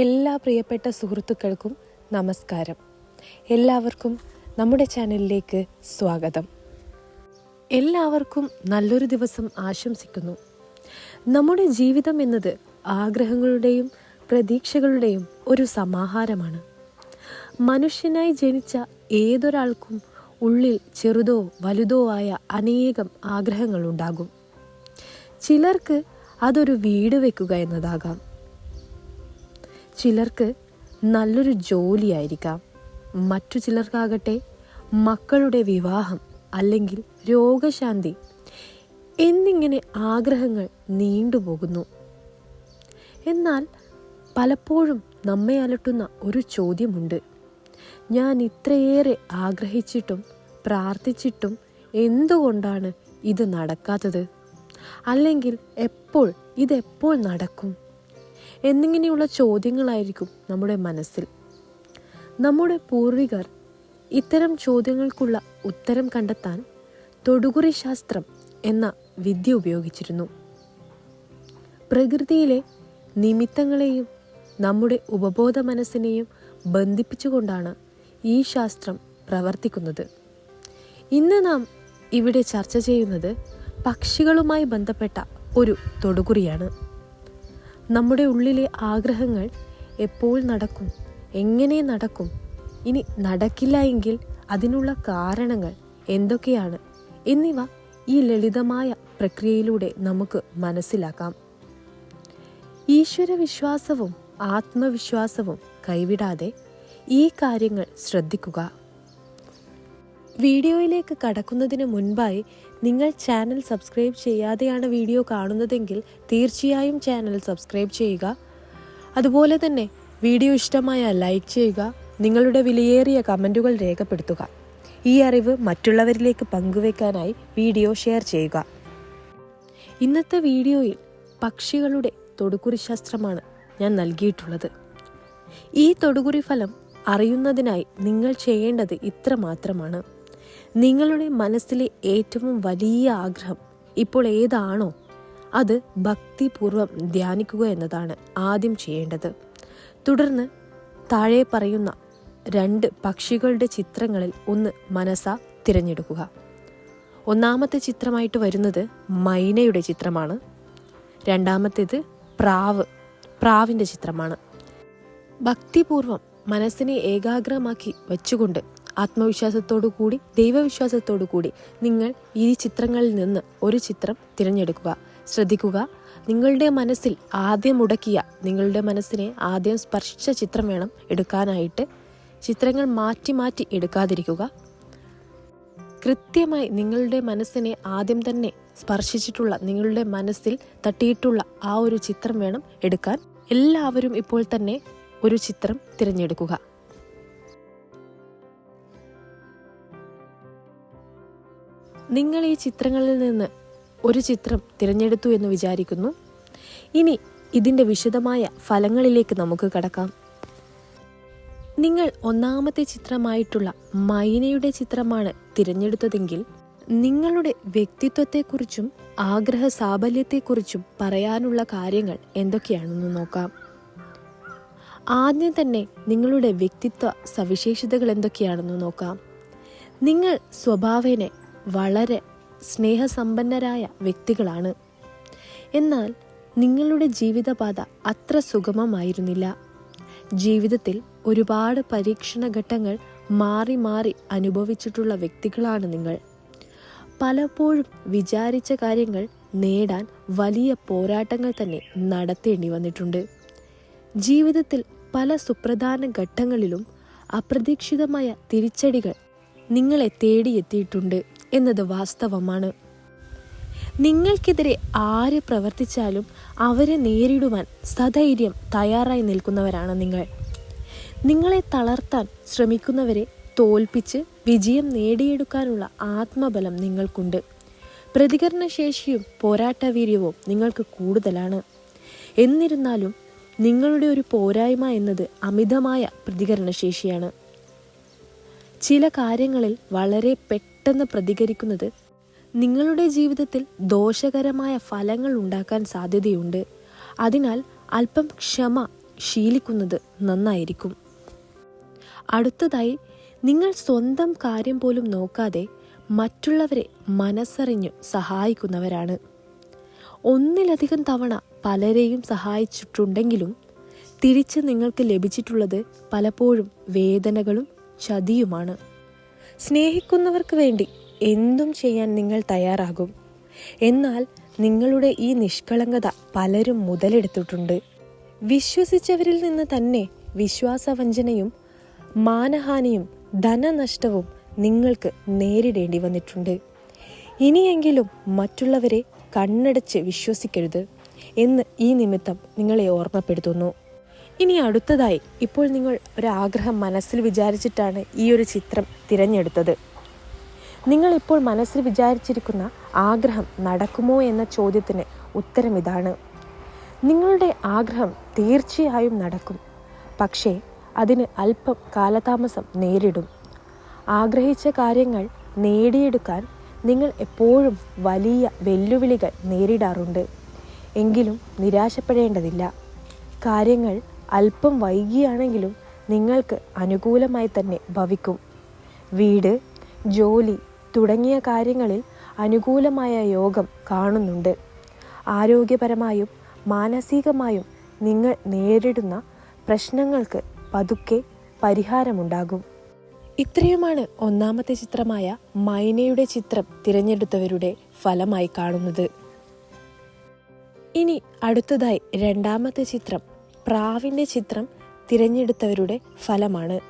എല്ലാ പ്രിയപ്പെട്ട സുഹൃത്തുക്കൾക്കും നമസ്കാരം. എല്ലാവർക്കും നമ്മുടെ ചാനലിലേക്ക് സ്വാഗതം. എല്ലാവർക്കും നല്ലൊരു ദിവസം ആശംസിക്കുന്നു. നമ്മുടെ ജീവിതം എന്നത് ആഗ്രഹങ്ങളുടെയും പ്രതീക്ഷകളുടെയും ഒരു സമാഹാരമാണ്. മനുഷ്യനായി ജനിച്ച ഏതൊരാൾക്കും ഉള്ളിൽ ചെറുതോ വലുതോ ആയ അനേകം ആഗ്രഹങ്ങളുണ്ടാകും. ചിലർക്ക് അതൊരു വീട് വെക്കുക എന്നതാകാം. ചിലർക്ക് നല്ലൊരു ജോലിയായിരിക്കാം. മറ്റു ചിലർക്കാകട്ടെ മക്കളുടെ വിവാഹം അല്ലെങ്കിൽ രോഗശാന്തി എന്നിങ്ങനെ ആഗ്രഹങ്ങൾ നീണ്ടുപോകുന്നു. എന്നാൽ പലപ്പോഴും നമ്മെ അലട്ടുന്ന ഒരു ചോദ്യമുണ്ട്. ഞാൻ ഇത്രയേറെ ആഗ്രഹിച്ചിട്ടും പ്രാർത്ഥിച്ചിട്ടും എന്തുകൊണ്ടാണ് ഇത് നടക്കാത്തത്? അല്ലെങ്കിൽ എപ്പോൾ ഇതെപ്പോൾ നടക്കും? എന്നിങ്ങനെയുള്ള ചോദ്യങ്ങളായിരിക്കും നമ്മുടെ മനസ്സിൽ. നമ്മുടെ പൂർവികർ ഇത്തരം ചോദ്യങ്ങൾക്കുള്ള ഉത്തരം കണ്ടെത്താൻ തൊടുകുറി ശാസ്ത്രം എന്ന വിദ്യ ഉപയോഗിച്ചിരുന്നു. പ്രകൃതിയിലെ നിമിത്തങ്ങളെയും നമ്മുടെ ഉപബോധ മനസ്സിനെയും ബന്ധിപ്പിച്ചുകൊണ്ടാണ് ഈ ശാസ്ത്രം പ്രവർത്തിക്കുന്നത്. ഇന്ന് നാം ഇവിടെ ചർച്ച ചെയ്യുന്നത് പക്ഷികളുമായി ബന്ധപ്പെട്ട ഒരു തൊടുകുറിയാണ്. നമ്മുടെ ഉള്ളിലെ ആഗ്രഹങ്ങൾ എപ്പോൾ നടക്കും എങ്ങനെ നടക്കും ഇനി നടക്കില്ല എങ്കിൽ അതിനുള്ള കാരണങ്ങൾ എന്തൊക്കെയാണ് എന്നിവ ഈ ലളിതമായ പ്രക്രിയയിലൂടെ നമുക്ക് മനസ്സിലാക്കാം. ഈശ്വര വിശ്വാസവും ആത്മവിശ്വാസവും കൈവിടാതെ ഈ കാര്യങ്ങൾ ശ്രദ്ധിക്കുക. വീഡിയോയിലേക്ക് കടക്കുന്നതിന് മുൻപായി നിങ്ങൾ ചാനൽ സബ്സ്ക്രൈബ് ചെയ്യാതെയാണ് വീഡിയോ കാണുന്നതെങ്കിൽ തീർച്ചയായും ചാനൽ സബ്സ്ക്രൈബ് ചെയ്യുക. അതുപോലെ തന്നെ വീഡിയോ ഇഷ്ടമായ ലൈക്ക് ചെയ്യുക നിങ്ങളുടെ വിലയേറിയ കമന്റുകൾ രേഖപ്പെടുത്തുക. ഈ അറിവ് മറ്റുള്ളവരിലേക്ക് പങ്കുവെക്കാനായി വീഡിയോ ഷെയർ ചെയ്യുക. ഇന്നത്തെ വീഡിയോയിൽ പക്ഷികളുടെ തൊടുകുറി ശാസ്ത്രമാണ് ഞാൻ നൽകിയിട്ടുള്ളത്. ഈ തൊടുകുറി ഫലം അറിയുന്നതിനായി നിങ്ങൾ ചെയ്യേണ്ടത് ഇത്ര മാത്രമാണ് നിങ്ങളുടെ മനസ്സിലെ ഏറ്റവും വലിയ ആഗ്രഹം ഇപ്പോൾ ഏതാണോ അത് ഭക്തിപൂർവം ധ്യാനിക്കുക എന്നതാണ് ആദ്യം ചെയ്യേണ്ടത്. തുടർന്ന് താഴെ പറയുന്ന രണ്ട് പക്ഷികളുടെ ചിത്രങ്ങളിൽ ഒന്ന് മനസ്സ തിരഞ്ഞെടുക്കുക. ഒന്നാമത്തെ ചിത്രമായിട്ട് വരുന്നത് മൈനയുടെ ചിത്രമാണ്. രണ്ടാമത്തേത് പ്രാവ് പ്രാവിന്റെ ചിത്രമാണ്. ഭക്തിപൂർവം മനസ്സിനെ ഏകാഗ്രമാക്കി വെച്ചുകൊണ്ട് ആത്മവിശ്വാസത്തോടു കൂടി ദൈവവിശ്വാസത്തോടു കൂടി നിങ്ങൾ ഈ ചിത്രങ്ങളിൽ നിന്ന് ഒരു ചിത്രം തിരഞ്ഞെടുക്കുക. ശ്രദ്ധിക്കുക നിങ്ങളുടെ മനസ്സിൽ ആദ്യം മുടക്കിയ നിങ്ങളുടെ മനസ്സിനെ ആദ്യം സ്പർശിച്ച ചിത്രം വേണം എടുക്കാനായിട്ട്. ചിത്രങ്ങൾ മാറ്റി മാറ്റി എടുക്കാതിരിക്കുക. കൃത്യമായി നിങ്ങളുടെ മനസ്സിനെ ആദ്യം തന്നെ സ്പർശിച്ചിട്ടുള്ള നിങ്ങളുടെ മനസ്സിൽ തട്ടിയിട്ടുള്ള ആ ഒരു ചിത്രം വേണം എടുക്കാൻ. എല്ലാവരും ഇപ്പോൾ തന്നെ ഒരു ചിത്രം തിരഞ്ഞെടുക്കുക. നിങ്ങൾ ഈ ചിത്രങ്ങളിൽ നിന്ന് ഒരു ചിത്രം തിരഞ്ഞെടുത്തു എന്ന് വിചാരിക്കുന്നു. ഇനി ഇതിന്റെ വിശദമായ ഫലങ്ങളിലേക്ക് നമുക്ക് കടക്കാം. നിങ്ങൾ ഒന്നാമത്തെ ചിത്രമായിട്ടുള്ള മൈനയുടെ ചിത്രമാണ് തിരഞ്ഞെടുത്തതെങ്കിൽ നിങ്ങളുടെ വ്യക്തിത്വത്തെക്കുറിച്ചും ആഗ്രഹ സാഫല്യത്തെക്കുറിച്ചും പറയാനുള്ള കാര്യങ്ങൾ എന്തൊക്കെയാണെന്ന് നോക്കാം. ആദ്യം തന്നെ നിങ്ങളുടെ വ്യക്തിത്വ സവിശേഷതകൾ എന്തൊക്കെയാണെന്ന് നോക്കാം. നിങ്ങൾ സ്വഭാവേനെ വളരെ സ്നേഹസമ്പന്നരായ വ്യക്തികളാണ്. എന്നാൽ നിങ്ങളുടെ ജീവിതപാത അത്ര സുഗമമായിരുന്നില്ല. ജീവിതത്തിൽ ഒരുപാട് പരീക്ഷണ ഘട്ടങ്ങൾ മാറി മാറി അനുഭവിച്ചിട്ടുള്ള വ്യക്തികളാണ് നിങ്ങൾ. പലപ്പോഴും വിചാരിച്ച കാര്യങ്ങൾ നേടാൻ വലിയ പോരാട്ടങ്ങൾ തന്നെ നടത്തേണ്ടി വന്നിട്ടുണ്ട്. ജീവിതത്തിൽ പല സുപ്രധാന ഘട്ടങ്ങളിലും അപ്രതീക്ഷിതമായ തിരിച്ചടികൾ നിങ്ങളെ തേടിയെത്തിയിട്ടുണ്ട്. എന്നത് വാസ്തവമാണ്. നിങ്ങൾക്കെതിരെ ആര് പ്രവർത്തിച്ചാലും അവരെ നേരിടുവാൻ സധൈര്യം തയ്യാറായി നിൽക്കുന്നവരാണ് നിങ്ങൾ. നിങ്ങളെ തളർത്താൻ ശ്രമിക്കുന്നവരെ തോൽപ്പിച്ച് വിജയം നേടിയെടുക്കാനുള്ള ആത്മബലം നിങ്ങൾക്കുണ്ട്. പ്രതികരണശേഷിയും പോരാട്ടവീര്യവും നിങ്ങൾക്ക് കൂടുതലാണ്. എന്നിരുന്നാലും നിങ്ങളുടെ ഒരു പോരായ്മ എന്നത് അമിതമായ പ്രതികരണശേഷിയാണ്. ചില കാര്യങ്ങളിൽ വളരെ പെട്ടെന്ന് പ്രതികരിക്കുന്നത് നിങ്ങളുടെ ജീവിതത്തിൽ ദോഷകരമായ ഫലങ്ങൾ ഉണ്ടാക്കാൻ സാധ്യതയുണ്ട്. അതിനാൽ അല്പം ക്ഷമ ശീലിക്കുന്നത് നന്നായിരിക്കും. അടുത്തതായി നിങ്ങൾ സ്വന്തം കാര്യം പോലും നോക്കാതെ മറ്റുള്ളവരെ മനസ്സറിഞ്ഞു സഹായിക്കുന്നവരാണ്. ഒന്നിലധികം തവണ പലരെയും സഹായിച്ചിട്ടുണ്ടെങ്കിലും തിരിച്ച് നിങ്ങൾക്ക് ലഭിച്ചിട്ടുള്ളത് പലപ്പോഴും വേദനകളും ചതിയുമാണ്. സ്നേഹിക്കുന്നവർക്ക് വേണ്ടി എന്തും ചെയ്യാൻ നിങ്ങൾ തയ്യാറാകും. എന്നാൽ നിങ്ങളുടെ ഈ നിഷ്കളങ്കത പലരും മുതലെടുത്തിട്ടുണ്ട്. വിശ്വസിച്ചവരിൽ നിന്ന് തന്നെ വിശ്വാസവഞ്ചനയും മാനഹാനിയും ധനനഷ്ടവും നിങ്ങൾക്ക് നേരിടേണ്ടി വന്നിട്ടുണ്ട്. ഇനിയെങ്കിലും മറ്റുള്ളവരെ കണ്ണടച്ച് വിശ്വസിക്കരുത് എന്ന് ഈ നിമിത്തം നിങ്ങളെ ഓർമ്മപ്പെടുത്തുന്നു. ഇനി അടുത്തതായി ഇപ്പോൾ നിങ്ങൾ ഒരാഗ്രഹം മനസ്സിൽ വിചാരിച്ചിട്ടാണ് ഈ ഒരു ചിത്രം തിരഞ്ഞെടുത്തത്. നിങ്ങളിപ്പോൾ മനസ്സിൽ വിചാരിച്ചിരിക്കുന്ന ആഗ്രഹം നടക്കുമോ എന്ന ചോദ്യത്തിന് ഉത്തരം ഇതാണ്. നിങ്ങളുടെ ആഗ്രഹം തീർച്ചയായും നടക്കും. പക്ഷേ അതിന് അല്പം കാലതാമസം നേരിടും. ആഗ്രഹിച്ച കാര്യങ്ങൾ നേടിയെടുക്കാൻ നിങ്ങൾ എപ്പോഴും വലിയ വെല്ലുവിളികൾ നേരിടാറുണ്ട്. എങ്കിലും നിരാശപ്പെടേണ്ടതില്ല. കാര്യങ്ങൾ അല്പം വൈകിയാണെങ്കിലും നിങ്ങൾക്ക് അനുകൂലമായി തന്നെ ഭവിക്കും. വീട് ജോലി തുടങ്ങിയ കാര്യങ്ങളിൽ അനുകൂലമായ യോഗം കാണുന്നുണ്ട്. ആരോഗ്യപരമായും മാനസികമായും നിങ്ങൾ നേരിടുന്ന പ്രശ്നങ്ങൾക്ക് പതുക്കെ പരിഹാരമുണ്ടാകും. ഇത്രയുമാണ് ഒന്നാമത്തെ ചിത്രമായ മൈനയുടെ ചിത്രം തിരഞ്ഞെടുത്തവരുടെ ഫലമായി കാണുന്നത്. ഇനി അടുത്തതായി രണ്ടാമത്തെ ചിത്രം പ്രാവിന്റെ ചിത്രം തിരഞ്ഞെടുത്തവരുടെ ഫലമാണ്.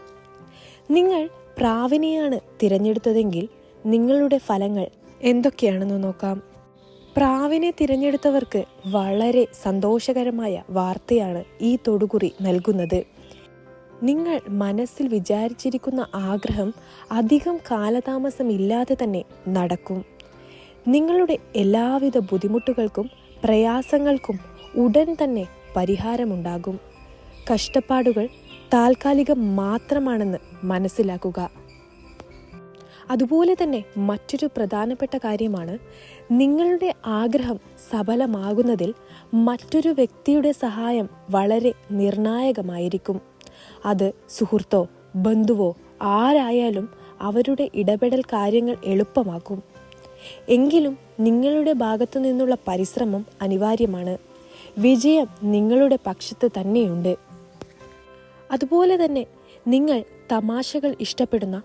നിങ്ങൾ പ്രാവിനെയാണ് തിരഞ്ഞെടുത്തതെങ്കിൽ നിങ്ങളുടെ ഫലങ്ങൾ എന്തൊക്കെയാണെന്ന് നോക്കാം. പ്രാവിനെ തിരഞ്ഞെടുത്തവർക്ക് വളരെ സന്തോഷകരമായ വാർത്തയാണ് ഈ തൊടുകുറി നൽകുന്നത്. നിങ്ങൾ മനസ്സിൽ വിചാരിച്ചിരിക്കുന്ന ആഗ്രഹം അധികം കാലതാമസമില്ലാതെ തന്നെ നടക്കും. നിങ്ങളുടെ എല്ലാവിധ ബുദ്ധിമുട്ടുകൾക്കും പ്രയാസങ്ങൾക്കും ഉടൻ തന്നെ പരിഹാരമുണ്ടാകും. കഷ്ടപ്പാടുകൾ താൽക്കാലികം മാത്രമാണെന്ന് മനസ്സിലാക്കുക. അതുപോലെ തന്നെ മറ്റൊരു പ്രധാനപ്പെട്ട കാര്യമാണ് നിങ്ങളുടെ ആഗ്രഹം സഫലമാകുന്നതിൽ മറ്റൊരു വ്യക്തിയുടെ സഹായം വളരെ നിർണായകമായിരിക്കും. അത് സുഹൃത്തോ ബന്ധുവോ ആരായാലും അവരുടെ ഇടപെടൽ കാര്യങ്ങൾ എളുപ്പമാക്കും. എങ്കിലും നിങ്ങളുടെ ഭാഗത്തു നിന്നുള്ള പരിശ്രമം അനിവാര്യമാണ്. വിജയം നിങ്ങളുടെ പക്ഷത്ത് തന്നെയുണ്ട്. അതുപോലെ തന്നെ നിങ്ങൾ തമാശകൾ ഇഷ്ടപ്പെടുന്ന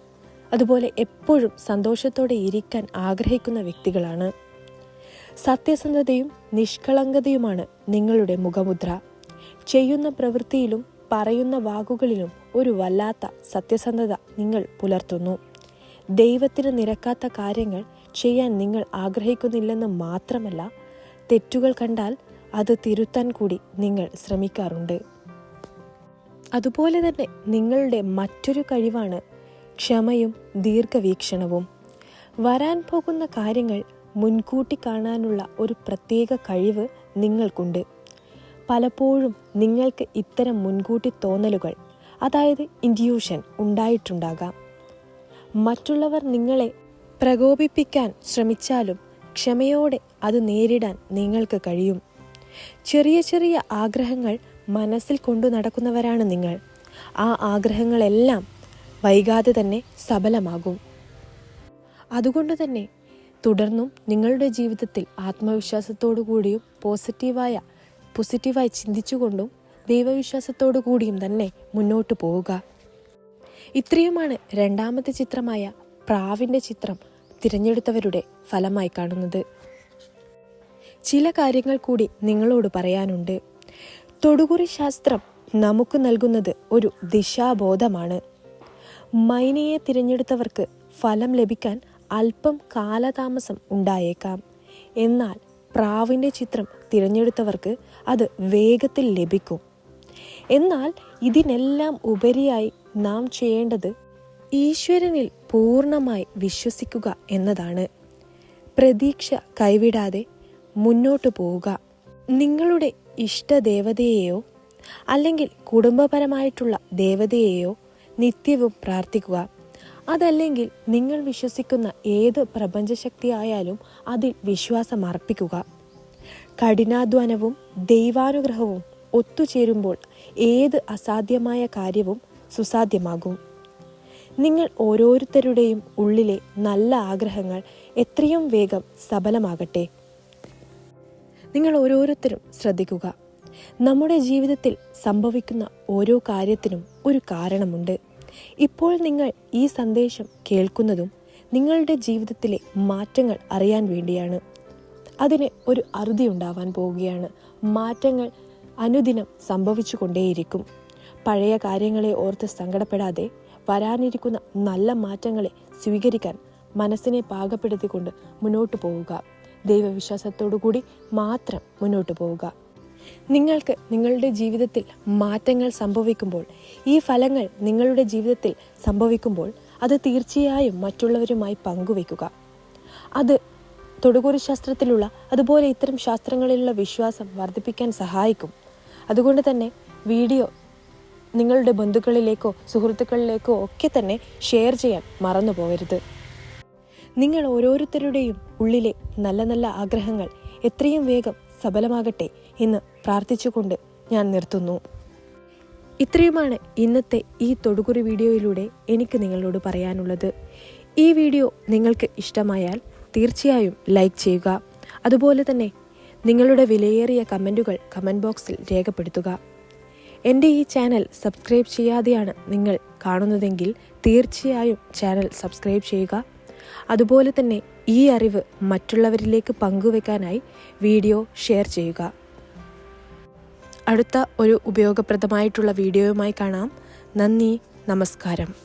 അതുപോലെ എപ്പോഴും സന്തോഷത്തോടെ ഇരിക്കാൻ ആഗ്രഹിക്കുന്ന വ്യക്തികളാണ്. സത്യസന്ധതയും നിഷ്കളങ്കതയുമാണ് നിങ്ങളുടെ മുഖമുദ്ര. ചെയ്യുന്ന പ്രവൃത്തിയിലും പറയുന്ന വാക്കുകളിലും ഒരു വല്ലാത്ത സത്യസന്ധത നിങ്ങൾ പുലർത്തുന്നു. ദൈവത്തിന് നിരക്കാത്ത കാര്യങ്ങൾ ചെയ്യാൻ നിങ്ങൾ ആഗ്രഹിക്കുന്നില്ലെന്ന് മാത്രമല്ല തെറ്റുകൾ കണ്ടാൽ അത് തിരുത്താൻ കൂടി നിങ്ങൾ ശ്രമിക്കാറുണ്ട്. അതുപോലെ തന്നെ നിങ്ങളുടെ മറ്റൊരു കഴിവാണ് ക്ഷമയും ദീർഘവീക്ഷണവും. വരാൻ പോകുന്ന കാര്യങ്ങൾ മുൻകൂട്ടി കാണാനുള്ള ഒരു പ്രത്യേക കഴിവ് നിങ്ങൾക്കുണ്ട്. പലപ്പോഴും നിങ്ങൾക്ക് ഇത്തരം മുൻകൂട്ടി തോന്നലുകൾ അതായത് ഇൻഡ്യൂഷൻ ഉണ്ടായിട്ടുണ്ടാകാം. മറ്റുള്ളവർ നിങ്ങളെ പ്രകോപിപ്പിക്കാൻ ശ്രമിച്ചാലും ക്ഷമയോടെ അത് നേരിടാൻ നിങ്ങൾക്ക് കഴിയും. ചെറിയ ചെറിയ ആഗ്രഹങ്ങൾ മനസ്സിൽ കൊണ്ടു നടക്കുന്നവരാണ് നിങ്ങൾ. ആ ആഗ്രഹങ്ങളെല്ലാം വൈകാതെ തന്നെ സഫലമാകും അതുകൊണ്ട് തന്നെ തുടർന്നും നിങ്ങളുടെ ജീവിതത്തിൽ ആത്മവിശ്വാസത്തോടു കൂടിയും പോസിറ്റീവായ പോസിറ്റീവായി ചിന്തിച്ചുകൊണ്ടും ദൈവവിശ്വാസത്തോടു കൂടിയും തന്നെ മുന്നോട്ട് പോവുക. ഇത്രയുമാണ് രണ്ടാമത്തെ ചിത്രമായ പ്രാവിന്റെ ചിത്രം തിരഞ്ഞെടുത്തവരുടെ ഫലമായി കാണുന്നത്. ചില കാര്യങ്ങൾ കൂടി നിങ്ങളോട് പറയാനുണ്ട്. തൊടുകുറി ശാസ്ത്രം നമുക്ക് നൽകുന്നത് ഒരു ദിശാബോധമാണ്. മൈനയെ തിരഞ്ഞെടുത്തവർക്ക് ഫലം ലഭിക്കാൻ അല്പം കാലതാമസം ഉണ്ടായേക്കാം. എന്നാൽ പ്രാവിന്റെ ചിത്രം തിരഞ്ഞെടുത്തവർക്ക് അത് വേഗത്തിൽ ലഭിക്കും. എന്നാൽ ഇതിനെല്ലാം ഉപരിയായി നാം ചെയ്യേണ്ടത് ഈശ്വരനിൽ പൂർണമായി വിശ്വസിക്കുക എന്നതാണ്. പ്രതീക്ഷ കൈവിടാതെ മുന്നോട്ട് പോവുക. നിങ്ങളുടെ ഇഷ്ടദേവതയെയോ അല്ലെങ്കിൽ കുടുംബപരമായിട്ടുള്ള ദേവതയെയോ നിത്യവും പ്രാർത്ഥിക്കുക. അതല്ലെങ്കിൽ നിങ്ങൾ വിശ്വസിക്കുന്ന ഏത് പ്രപഞ്ചശക്തിയായാലും അതിൽ വിശ്വാസം അർപ്പിക്കുക. കഠിനാധ്വാനവും ദൈവാനുഗ്രഹവും ഒത്തുചേരുമ്പോൾ ഏത് അസാധ്യമായ കാര്യവും സുസാധ്യമാകും. നിങ്ങൾ ഓരോരുത്തരുടെയും ഉള്ളിലെ നല്ല ആഗ്രഹങ്ങൾ എത്രയും വേഗം സഫലമാകട്ടെ. നിങ്ങൾ ഓരോരുത്തരും ശ്രദ്ധിക്കുക. നമ്മുടെ ജീവിതത്തിൽ സംഭവിക്കുന്ന ഓരോ കാര്യത്തിനും ഒരു കാരണമുണ്ട്. ഇപ്പോൾ നിങ്ങൾ ഈ സന്ദേശം കേൾക്കുന്നതും നിങ്ങളുടെ ജീവിതത്തിലെ മാറ്റങ്ങൾ അറിയാൻ വേണ്ടിയാണ്. അതിന് ഒരു അറുതി ഉണ്ടാവാൻ പോവുകയാണ്. മാറ്റങ്ങൾ അനുദിനം സംഭവിച്ചു കൊണ്ടേയിരിക്കും പഴയ കാര്യങ്ങളെ ഓർത്ത് സങ്കടപ്പെടാതെ വരാനിരിക്കുന്ന നല്ല മാറ്റങ്ങളെ സ്വീകരിക്കാൻ മനസ്സിനെ പാകപ്പെടുത്തിക്കൊണ്ട് മുന്നോട്ട് പോവുക. ദൈവവിശ്വാസത്തോടു കൂടി മാത്രം മുന്നോട്ട് പോവുക. നിങ്ങൾക്ക് നിങ്ങളുടെ ജീവിതത്തിൽ മാറ്റങ്ങൾ സംഭവിക്കുമ്പോൾ ഈ ഫലങ്ങൾ നിങ്ങളുടെ ജീവിതത്തിൽ സംഭവിക്കുമ്പോൾ അത് തീർച്ചയായും മറ്റുള്ളവരുമായി പങ്കുവെക്കുക അത് തൊടുകുറി ശാസ്ത്രത്തിലുള്ള അതുപോലെ ഇത്തരം ശാസ്ത്രങ്ങളിലുള്ള വിശ്വാസം വർദ്ധിപ്പിക്കാൻ സഹായിക്കും. അതുകൊണ്ട് തന്നെ വീഡിയോ നിങ്ങളുടെ ബന്ധുക്കളിലേക്കോ സുഹൃത്തുക്കളിലേക്കോ ഒക്കെ തന്നെ ഷെയർ ചെയ്യാൻ മറന്നു പോകരുത് നിങ്ങൾ ഓരോരുത്തരുടെയും ഉള്ളിലെ നല്ല നല്ല ആഗ്രഹങ്ങൾ എത്രയും വേഗം സഫലമാകട്ടെ എന്ന് പ്രാർത്ഥിച്ചുകൊണ്ട് ഞാൻ നിർത്തുന്നു. ഇത്രയുമാണ് ഇന്നത്തെ ഈ തൊടുകുറി വീഡിയോയിലൂടെ എനിക്ക് നിങ്ങളോട് പറയാനുള്ളത്. ഈ വീഡിയോ നിങ്ങൾക്ക് ഇഷ്ടമായാൽ തീർച്ചയായും ലൈക്ക് ചെയ്യുക. അതുപോലെ തന്നെ നിങ്ങളുടെ വിലയേറിയ കമന്റുകൾ കമന്റ് ബോക്സിൽ രേഖപ്പെടുത്തുക. എന്റെ ഈ ചാനൽ സബ്സ്ക്രൈബ് ചെയ്യാതെയാണ് നിങ്ങൾ കാണുന്നതെങ്കിൽ തീർച്ചയായും ചാനൽ സബ്സ്ക്രൈബ് ചെയ്യുക. അതുപോലെ തന്നെ ഈ അറിവ് മറ്റുള്ളവരിലേക്ക് പങ്കുവെക്കാനായി വീഡിയോ ഷെയർ ചെയ്യുക. അടുത്ത ഒരു ഉപയോഗപ്രദമായിട്ടുള്ള വീഡിയോയുമായി കാണാം. നന്ദി നമസ്കാരം.